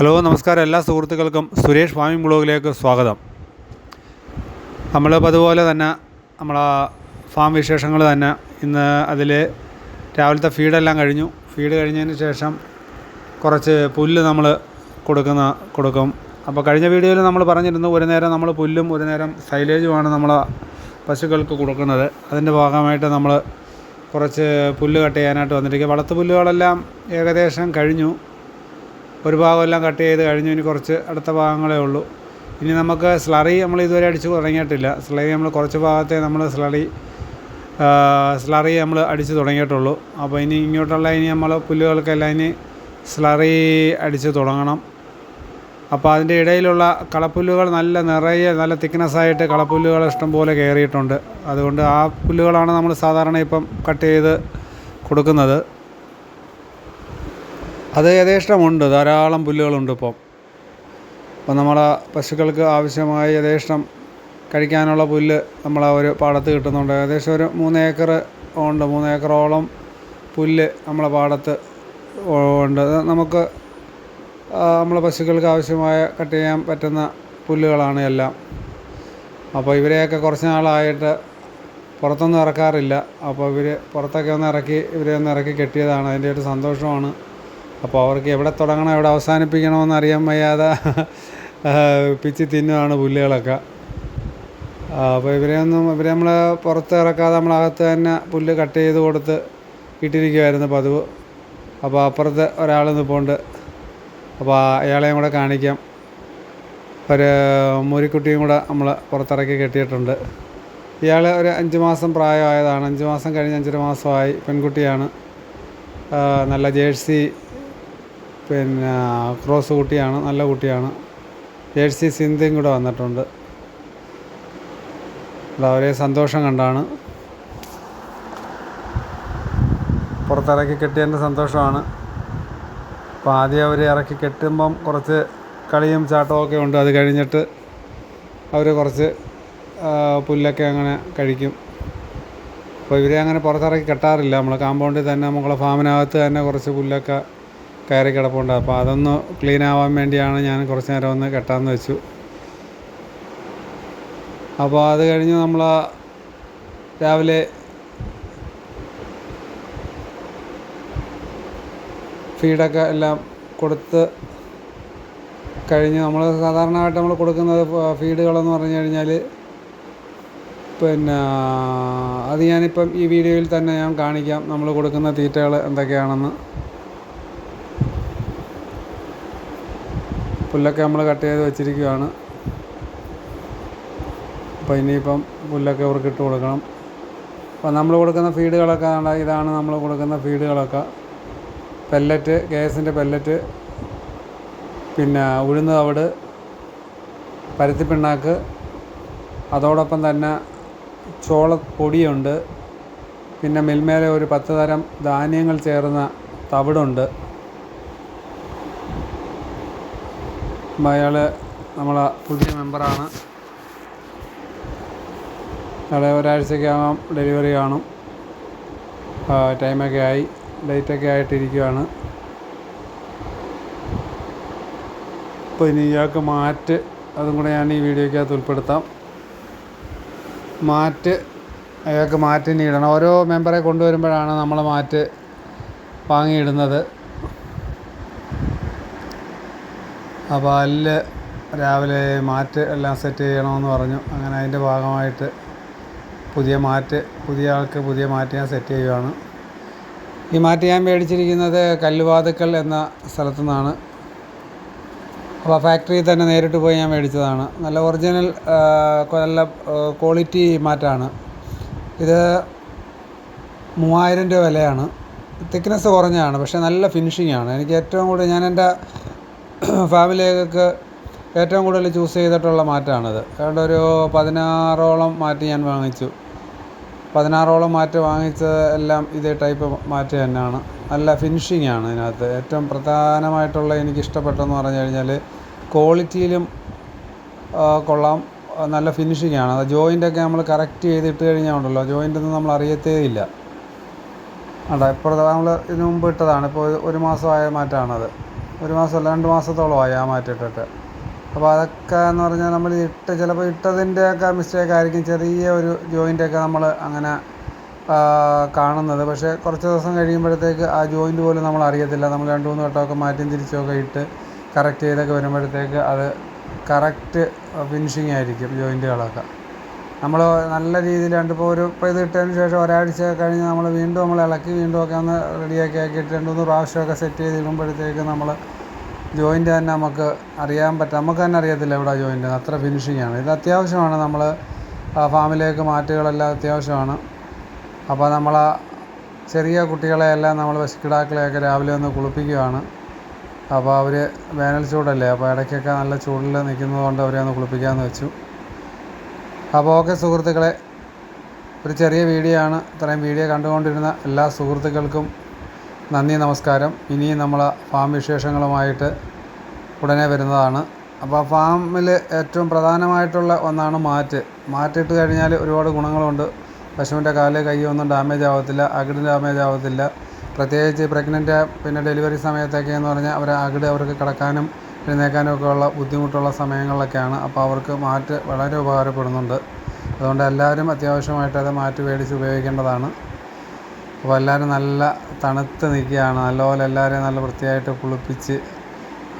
Hello നമസ്കാരം. എല്ലാ സുഹൃത്തുക്കൾക്കും സുരേഷ് ഫാമിംഗ് ബ്ലോഗിലേക്ക് സ്വാഗതം. നമ്മൾ അതുപോലെ തന്നെ നമ്മളെ ഫാം വിശേഷങ്ങൾ തന്നെ ഇന്ന് അതിൽ രാവിലത്തെ ഫീഡെല്ലാം കഴിഞ്ഞു. ഫീഡ് കഴിഞ്ഞതിന് ശേഷം കുറച്ച് പുല്ല് നമ്മൾ കൊടുക്കുന്ന കൊടുക്കും. അപ്പോൾ കഴിഞ്ഞ വീഡിയോയിൽ നമ്മൾ പറഞ്ഞിരുന്നു ഒരു നേരം നമ്മൾ പുല്ലും ഒരു നേരം സൈലേജുമാണ് നമ്മൾ പശുക്കൾക്ക് കൊടുക്കുന്നത്. അതിന്റെ ഭാഗമായിട്ട് നമ്മൾ കുറച്ച് പുല്ല് കട്ട് ചെയ്യാനായിട്ട് വന്നിരിക്കുക വളർത്തു പുല്ലുകളെല്ലാം ഏകദേശം കഴിഞ്ഞു. ഒരു ഭാഗമെല്ലാം കട്ട് ചെയ്ത് കഴിഞ്ഞു ഇനി കുറച്ച് അടുത്ത ഭാഗങ്ങളേ ഉള്ളൂ. ഇനി നമുക്ക് സ്ലറി നമ്മൾ ഇതുവരെ അടിച്ച് തുടങ്ങിയിട്ടില്ല. സ്ലറി നമ്മൾ കുറച്ച് ഭാഗത്തെ നമ്മൾ സ്ലറി സ്ലറി നമ്മൾ അടിച്ച് തുടങ്ങിയിട്ടുള്ളൂ. അപ്പോൾ ഇനി ഇങ്ങോട്ടുള്ള ഇനി നമ്മൾ പുല്ലുകൾക്കെല്ലാം ഇനി സ്ലറി അടിച്ച് തുടങ്ങണം. അപ്പോൾ അതിന്റെ ഇടയിലുള്ള കളപ്പുല്ലുകൾ നല്ല നിറയെ നല്ല തിക്നെസ്സായിട്ട് കളപ്പുല്ലുകൾ ഇഷ്ടംപോലെ കയറിയിട്ടുണ്ട്. അതുകൊണ്ട് ആ പുല്ലുകളാണ് നമ്മൾ സാധാരണ ഇപ്പം കട്ട് ചെയ്ത് കൊടുക്കുന്നത്. അത് യഥേഷ്ടമുണ്ട്. ധാരാളം പുല്ലുകളുണ്ട് ഇപ്പം. അപ്പം നമ്മൾ പശുക്കൾക്ക് ആവശ്യമായ യഥേഷ്ടം കഴിക്കാനുള്ള പുല്ല് നമ്മൾ ആ ഒരു പാടത്ത് കിട്ടുന്നുണ്ട്. ഏകദേശം ഒരു മൂന്ന് ഏക്കർ ഉണ്ട്. മൂന്ന് ഏക്കറോളം പുല്ല് നമ്മളെ പാടത്ത് ഉണ്ട്. നമുക്ക് നമ്മളെ പശുക്കൾക്ക് ആവശ്യമായ കട്ട് ചെയ്യാൻ പറ്റുന്ന പുല്ലുകളാണ് എല്ലാം. അപ്പോൾ ഇവരെയൊക്കെ കുറച്ച് നാളായിട്ട് പുറത്തൊന്നും ഇറക്കാറില്ല. അപ്പോൾ ഇവർ പുറത്തൊക്കെ ഒന്ന് ഇറക്കി ഇവരെ ഒന്ന് ഇറക്കി കെട്ടിയതാണ്. അതിന്റെ ഒരു സന്തോഷമാണ്. അപ്പോൾ അവർക്ക് എവിടെ തുടങ്ങണം എവിടെ അവസാനിപ്പിക്കണമെന്ന് അറിയാൻ വയ്യാതെ പിച്ചി തിന്നുവാണ് പുല്ലുകളൊക്കെ. അപ്പോൾ ഇവരെ ഒന്നും ഇവരെ നമ്മൾ പുറത്ത് ഇറക്കാതെ നമ്മളകത്ത് തന്നെ പുല്ല് കട്ട് ചെയ്ത് കൊടുത്ത് ഇട്ടിരിക്കുമായിരുന്നു പതിവ്. അപ്പോൾ അപ്പുറത്ത് ഒരാൾ നിൽപ്പുണ്ട് അപ്പോൾ അയാളെയും കൂടെ കാണിക്കാം. ഒരു മുരിക്കുട്ടിയും കൂടെ നമ്മൾ പുറത്തിറക്കി കെട്ടിയിട്ടുണ്ട്. ഇയാൾ ഒരു അഞ്ച് മാസം പ്രായമായതാണ്. അഞ്ച് മാസം കഴിഞ്ഞ് അഞ്ചര മാസമായി. പെൺകുട്ടിയാണ്. നല്ല ജേഴ്സി പിന്നെ ക്രോസ് കുട്ടിയാണ് നല്ല കുട്ടിയാണ്. ജേഴ്സി സിന്ധിയും കൂടെ വന്നിട്ടുണ്ട്. അവരെ സന്തോഷം കണ്ടാണ്. പുറത്തിറക്കി കെട്ടിയതിന്റെ സന്തോഷമാണ്. അപ്പോൾ ആദ്യം അവർ ഇറക്കി കെട്ടുമ്പം കുറച്ച് കളിയും ചാട്ടവും ഒക്കെ ഉണ്ട്. അത് കഴിഞ്ഞിട്ട് അവർ കുറച്ച് പുല്ലൊക്കെ അങ്ങനെ കഴിക്കും. അപ്പോൾ ഇവരെ അങ്ങനെ പുറത്തിറക്കി കെട്ടാറില്ല. നമ്മൾ കാമ്പൗണ്ടിൽ തന്നെ നമ്മളെ ഫാമിനകത്ത് തന്നെ കുറച്ച് പുല്ലൊക്കെ കയറി കിടപ്പുണ്ട്. അപ്പോൾ അതൊന്ന് ക്ലീൻ ആവാൻ വേണ്ടിയാണ് ഞാൻ കുറച്ച് നേരം ഒന്ന് കെട്ടാമെന്ന് വെച്ചു. അപ്പോൾ അത് കഴിഞ്ഞ് നമ്മൾ രാവിലെ ഫീഡൊക്കെ എല്ലാം കൊടുത്ത് കഴിഞ്ഞ് നമ്മൾ സാധാരണയായിട്ട് നമ്മൾ കൊടുക്കുന്നത് ഫീഡുകളെന്ന് പറഞ്ഞു കഴിഞ്ഞാൽ പിന്നെ അത് ഞാനിപ്പം ഈ വീഡിയോയിൽ തന്നെ ഞാൻ കാണിക്കാം നമ്മൾ കൊടുക്കുന്ന തീറ്റകൾ എന്തൊക്കെയാണെന്ന്. പുല്ലൊക്കെ നമ്മൾ കട്ട് ചെയ്ത് വെച്ചിരിക്കുകയാണ് അപ്പോൾ ഇനിയിപ്പം പുല്ലൊക്കെ അവർക്ക് ഇട്ട് കൊടുക്കണം. അപ്പം നമ്മൾ കൊടുക്കുന്ന ഫീഡുകളൊക്കെ ഇതാണ് നമ്മൾ കൊടുക്കുന്ന ഫീഡുകളൊക്കെ. പെല്ലറ്റ് ഗ്യാസിന്റെ പെല്ലറ്റ് പിന്നെ ഉഴുന്ന് തവിട് പരുത്തിപ്പിണ്ണാക്ക് അതോടൊപ്പം തന്നെ ചോളപ്പൊടിയുണ്ട് പിന്നെ മിൽമേലെ ഒരു പത്ത് തരം ധാന്യങ്ങൾ ചേർന്ന തവിടുണ്ട്. അപ്പോൾ അയാൾ നമ്മളെ പുതിയ മെമ്പറാണ്. അയാളെ ഒരാഴ്ചയ്ക്കകം ഡെലിവറി കാണും. ടൈമൊക്കെ ആയി. ഡേറ്റൊക്കെ ആയിട്ടിരിക്കുകയാണ് അപ്പോൾ ഇനി ഇയാൾക്ക് മാറ്റ് അതും കൂടെ ഞാൻ ഈ വീഡിയോയ്ക്കകത്ത് ഉൾപ്പെടുത്താം. മാറ്റ് അയാൾക്ക് മാറ്റിന് ഇടണം. ഓരോ മെമ്പറെ കൊണ്ടുവരുമ്പോഴാണ് നമ്മൾ മാറ്റ് വാങ്ങിയിടുന്നത്. അപ്പോൾ അല്ല് രാവിലെ മാറ്റ് എല്ലാം സെറ്റ് ചെയ്യണമെന്ന് പറഞ്ഞു. അങ്ങനെ അതിന്റെ ഭാഗമായിട്ട് പുതിയ മാറ്റ് പുതിയ ആൾക്ക് പുതിയ മാറ്റ് ഞാൻ സെറ്റ് ചെയ്യുകയാണ് ഈ മാറ്റ് ഞാൻ മേടിച്ചിരിക്കുന്നത് കല്ലുവാതുക്കൽ എന്ന സ്ഥലത്തു നിന്നാണ്. അപ്പോൾ ഫാക്ടറിയിൽ തന്നെ നേരിട്ട് പോയി ഞാൻ മേടിച്ചതാണ്. നല്ല ഒറിജിനൽ നല്ല ക്വാളിറ്റി മാറ്റാണ്. ഇത് മൂവായിരം രൂപ വിലയാണ്. തിക്നെസ് കുറഞ്ഞതാണ് പക്ഷേ നല്ല ഫിനിഷിംഗ് ആണ്. എനിക്ക് ഏറ്റവും കൂടുതൽ ഞാൻ എന്റെ ഫാമിലിയൊക്കെ ഏറ്റവും കൂടുതൽ ചൂസ് ചെയ്തിട്ടുള്ള മാറ്റാണിത്. ഏതാണ്ട് ഒരു പതിനാറോളം മാറ്റ് ഞാൻ വാങ്ങിച്ചു. പതിനാറോളം മാറ്റ് വാങ്ങിച്ചത് എല്ലാം ഇതേ ടൈപ്പ് മാറ്റ് തന്നെയാണ്. നല്ല ഫിനിഷിംഗ് ആണ് ഇതിനകത്ത്. ഏറ്റവും പ്രധാനമായിട്ടുള്ള എനിക്ക് ഇഷ്ടപ്പെട്ടെന്ന് പറഞ്ഞു കഴിഞ്ഞാൽ ക്വാളിറ്റിയിലും കൊള്ളാം. നല്ല ഫിനിഷിംഗ് ആണ് അത് ജോയിന്റൊക്കെ നമ്മൾ കറക്റ്റ് ചെയ്തിട്ട് കഴിഞ്ഞാൽ ഉണ്ടല്ലോ. ജോയിന്റൊന്നും നമ്മൾ അറിയത്തേ ഇല്ല. അതാ ഇപ്പോൾ നമ്മൾ ഇതിനു മുമ്പ് ഇട്ടതാണ്. ഇപ്പോൾ ഒരു മാസമായ മാറ്റാണത്. ഒരു മാസമല്ല രണ്ട് മാസത്തോളമായി ആ മാറ്റിട്ടിട്ട്. അപ്പോൾ അതൊക്കെ എന്ന് പറഞ്ഞാൽ നമ്മൾ ഇട്ട് ചിലപ്പോൾ ഇട്ടതിന്റെയൊക്കെ മിസ്റ്റേക്ക് ആയിരിക്കും. ചെറിയ ഒരു ജോയിന്റൊക്കെ നമ്മൾ അങ്ങനെ കാണുന്നത്. പക്ഷേ കുറച്ച് ദിവസം കഴിയുമ്പോഴത്തേക്ക് ആ ജോയിന്റ് പോലും നമ്മൾ അറിയത്തില്ല. നമ്മൾ രണ്ട് മൂന്ന് വട്ടമൊക്കെ മാറ്റിയും തിരിച്ചുമൊക്കെ ഇട്ട് കറക്റ്റ് ചെയ്തൊക്കെ വരുമ്പോഴത്തേക്ക് അത് കറക്റ്റ് ഫിനിഷിങ് ആയിരിക്കും ജോയിന്റുകളൊക്കെ നമ്മൾ നല്ല രീതിയിൽ രണ്ട് ഇപ്പോൾ ഒരു ഇപ്പോൾ ഇത് ഇട്ടതിന് ശേഷം ഒരാഴ്ച കഴിഞ്ഞ് നമ്മൾ വീണ്ടും നമ്മൾ ഇളക്കി വീണ്ടും ഒക്കെ ഒന്ന് റെഡിയാക്കി ആക്കിയിട്ട് രണ്ട് മൂന്ന് പ്രാവശ്യമൊക്കെ സെറ്റ് ചെയ്ത് ഇടുമ്പോഴത്തേക്ക് നമ്മൾ ജോയിന്റ് തന്നെ നമുക്ക് അറിയാൻ പറ്റും നമുക്ക് തന്നെ അറിയത്തില്ല എവിടെ ജോയിന്റ് അത്ര ഫിനിഷിംഗ് ആണ്. ഇത് അത്യാവശ്യമാണ് നമ്മൾ ഫാമിലേക്ക് മാറ്റുകളെല്ലാം അത്യാവശ്യമാണ്. അപ്പോൾ നമ്മൾ ചെറിയ കുട്ടികളെയെല്ലാം നമ്മൾ പശുക്കിടാക്കളെയൊക്കെ രാവിലെ ഒന്ന് കുളിപ്പിക്കുകയാണ്. അപ്പോൾ അവർ വേനൽ ചൂടല്ലേ അപ്പോൾ ഇടയ്ക്കൊക്കെ നല്ല ചൂടിൽ നിൽക്കുന്നതുകൊണ്ട് അവരെ ഒന്ന് കുളിപ്പിക്കാമെന്ന് വെച്ചു. അപ്പോൾ ഓക്കെ സുഹൃത്തുക്കളെ ഒരു ചെറിയ വീഡിയോ ആണ്. ഇത്രയും വീഡിയോ കണ്ടുകൊണ്ടിരുന്ന എല്ലാ സുഹൃത്തുക്കൾക്കും നന്ദി നമസ്കാരം. ഇനിയും നമ്മൾ ഫാം വിശേഷങ്ങളുമായിട്ട് ഉടനെ വരുന്നതാണ്. അപ്പോൾ ഫാമിൽ ഏറ്റവും പ്രധാനമായിട്ടുള്ള ഒന്നാണ് മാറ്റ്. മാറ്റിട്ട് കഴിഞ്ഞാൽ ഒരുപാട് ഗുണങ്ങളുണ്ട്. പശുവിന്റെ കാൽ കൈയൊന്നും ഡാമേജ് ആവത്തില്ല അകിട് ഡാമേജ് ആവത്തില്ല. പ്രത്യേകിച്ച് പ്രഗ്നന്റ് പിന്നെ ഡെലിവറി സമയത്തൊക്കെ എന്ന് പറഞ്ഞാൽ അവർ അകിട് അവർക്ക് കിടക്കാനും എഴുന്നേക്കാനും ഒക്കെ ഉള്ള ബുദ്ധിമുട്ടുള്ള സമയങ്ങളിലൊക്കെയാണ്. അപ്പോൾ അവർക്ക് മാറ്റ് വളരെ ഉപകാരപ്പെടുന്നുണ്ട്. അതുകൊണ്ട് എല്ലാവരും അത്യാവശ്യമായിട്ട് അത് മാറ്റ് മേടിച്ച് ഉപയോഗിക്കേണ്ടതാണ്. അപ്പോൾ എല്ലാവരും നല്ല തണുത്ത് നിൽക്കുകയാണ്. നല്ലപോലെ എല്ലാവരെയും നല്ല വൃത്തിയായിട്ട് കുളിപ്പിച്ച്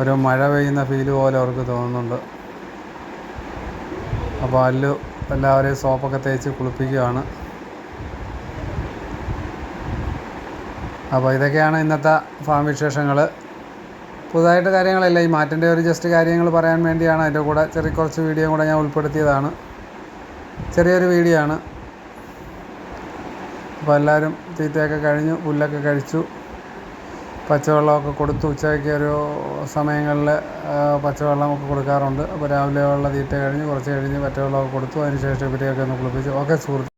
ഒരു മഴ പെയ്യുന്ന ഫീൽ പോലെ അവർക്ക് തോന്നുന്നുണ്ട്. അപ്പോൾ അല്ലു എല്ലാവരെയും സോപ്പൊക്കെ തേച്ച് കുളിപ്പിക്കുകയാണ്. അപ്പോൾ ഇതൊക്കെയാണ് ഇന്നത്തെ ഫാം വിശേഷങ്ങൾ പുതുതായിട്ട് കാര്യങ്ങളല്ല ഈ മാറ്റിന്റെ ഒരു ജസ്റ്റ് കാര്യങ്ങൾ പറയാൻ വേണ്ടിയാണ്. അതിന്റെ കൂടെ ചെറിയ കുറച്ച് വീഡിയോ കൂടെ ഞാൻ ഉൾപ്പെടുത്തിയതാണ്. ചെറിയൊരു വീഡിയോ ആണ്. അപ്പോൾ എല്ലാവരും തീറ്റയൊക്കെ കഴിഞ്ഞു പുല്ലൊക്കെ കഴിച്ചു. പച്ചവെള്ളമൊക്കെ കൊടുത്തു. ഉച്ചയ്ക്ക് ഒരു സമയങ്ങളിൽ പച്ചവെള്ളമൊക്കെ കൊടുക്കാറുണ്ട്. അപ്പോൾ രാവിലെ ഉള്ള തീറ്റ കഴിഞ്ഞ് കുറച്ച് കഴിഞ്ഞ് പച്ചവെള്ളമൊക്കെ കൊടുത്തു. അതിന് ശേഷം ഇവരെയൊക്കെ ഒന്ന് കുളിപ്പിച്ചു. ഓക്കെ സുഹൃത്ത്